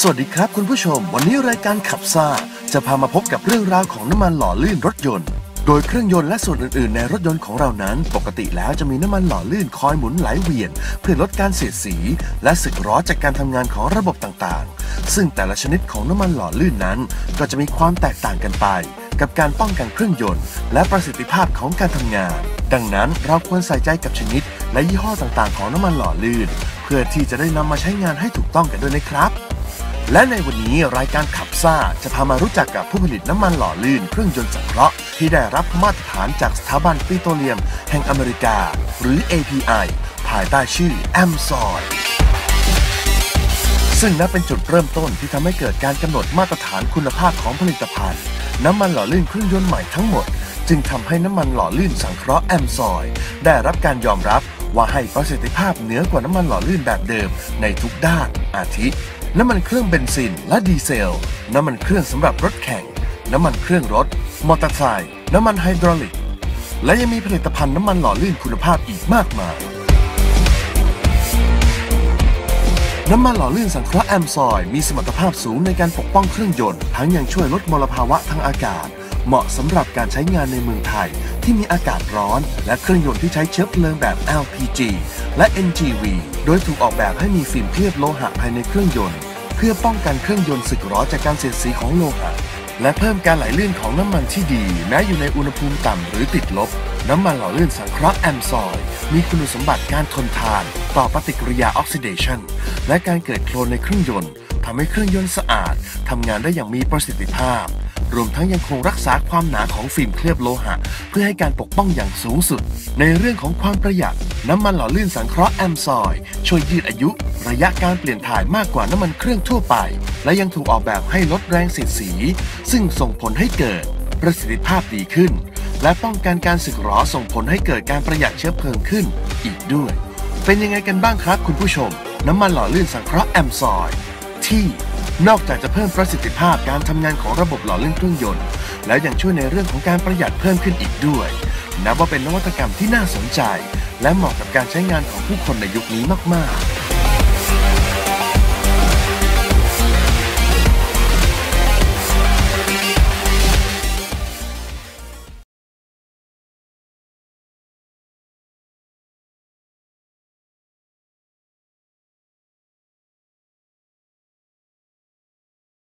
สวัสดีครับคุณผู้ชม วันนี้รายการขับซ่า จะพามาพบกับเรื่องราวของน้ำมันหล่อลื่นรถยนต์ โดยเครื่องยนต์และส่วนอื่นๆ ในรถยนต์ของเรานั้น ปกติแล้วจะมีน้ำมันหล่อลื่นคอยหมุนไหลเวียน เพื่อลดการเสียดสี และสึกหรอจากการทำงานของระบบต่างๆ ซึ่งแต่ละชนิดของน้ำมันหล่อลื่นนั้น ก็จะมีความแตกต่างกันไป กับการป้องกันเครื่องยนต์ และประสิทธิภาพของการทำงาน ดังนั้นเราควรใส่ใจกับชนิด และยี่ห้อต่างๆ ของน้ำมันหล่อลื่น เพื่อที่จะได้นำมาใช้งานให้ถูกต้องกันด้วยนะครับ และในวันนี้รายการขับซ่าจะพามารู้จักกับผู้ผลิตน้ำมันหล่อลื่นเครื่องยนต์สังเคราะห์ที่ได้รับมาตรฐานจากสถาบันปิโตรเลียม แห่งอเมริกา หรือ API ภายใต้ชื่อ a m s o y ซึ่งนับเป็นจุดเริ่มต้นที่ทำให้เกิดการกำหนดมาตรฐานคุณภาพของผลิตภัณฑ์ น้ำมันหล่อลื่นเครื่องยนต์ใหม่ทั้งหมด จึงทำให้น้ำมันหล่อลื่นสังเคราะห์แอมซอยได้รับการยอมรับว่าให้ประสิทธิภาพเหนือกว่าน้ำมันหล่อลื่นแบบเดิมในทุกด้านอาทิ น้ำมันเครื่องเบนซินและดีเซล น้ำมันเครื่องสำหรับรถแข่ง น้ำมันเครื่องรถ มอเตอร์ไซค์น้ำมันไฮดรอลิก และยังมีผลิตภัณฑ์น้ำมันหล่อลื่นคุณภาพอีกมากมาย น้ำมันหล่อลื่นสังเคราะห์แอมซอย มีสมรรถภาพสูงในการปกป้องเครื่องยนต์ ทั้งยังช่วยลดมลภาวะทางอากาศ เหมาะสำหรับการใช้งานในเมืองไทย ที่มีอากาศร้อน และเครื่องยนต์ที่ใช้เชื้อเพลิงแบบ LPG และ NGV โดยถูกออกแบบให้มีฟิล์มเคลือบโลหะภายในเครื่องยนต์ เพื่อป้องกันเครื่องยนต์สึกหรอจากการเสียดสีของโลหะและเพิ่มการไหลลื่นของน้ำมันที่ดี แม้อยู่ในอุณหภูมิต่ำหรือติดลบ น้ำมันหล่อลื่นสังเคราะห์แอมซอย มีคุณสมบัติการทนทาน ต่อปฏิกิริยาออกซิเดชันและการเกิดโคลนในเครื่องยนต์ทำให้เครื่องยนต์สะอาดทำงานได้อย่างมีประสิทธิภาพ รวมทั้งยังคงรักษาความหนาของฟิล์มเคลือบโลหะ เพื่อให้การปกป้องอย่างสูงสุด ในเรื่องของความประหยัด น้ำมันหล่อลื่นสังเคราะห์แอมซอย ช่วยยืดอายุ ระยะการเปลี่ยนถ่ายมากกว่าน้ำมันเครื่องทั่วไป และยังถูกออกแบบให้ลดแรงเสียดสี ซึ่งส่งผลให้เกิด ประสิทธิภาพดีขึ้น และป้องกันการสึกหรอส่งผลให้เกิดการประหยัดเชื้อเพลิงขึ้น อีกด้วย เป็นยังไงกันบ้างครับคุณผู้ชม น้ำมันหล่อลื่นสังเคราะห์แอมซอย ที่ นอกจากจะเพิ่มประสิทธิภาพการทำงานของระบบหล่อเลื่อนเครื่องยนต์ แล้วยังช่วยในเรื่องของการประหยัดเพิ่มขึ้นอีกด้วย นับว่าเป็นนวัตกรรมที่น่าสนใจ และเหมาะกับการใช้งานของผู้คนในยุคนี้มากๆ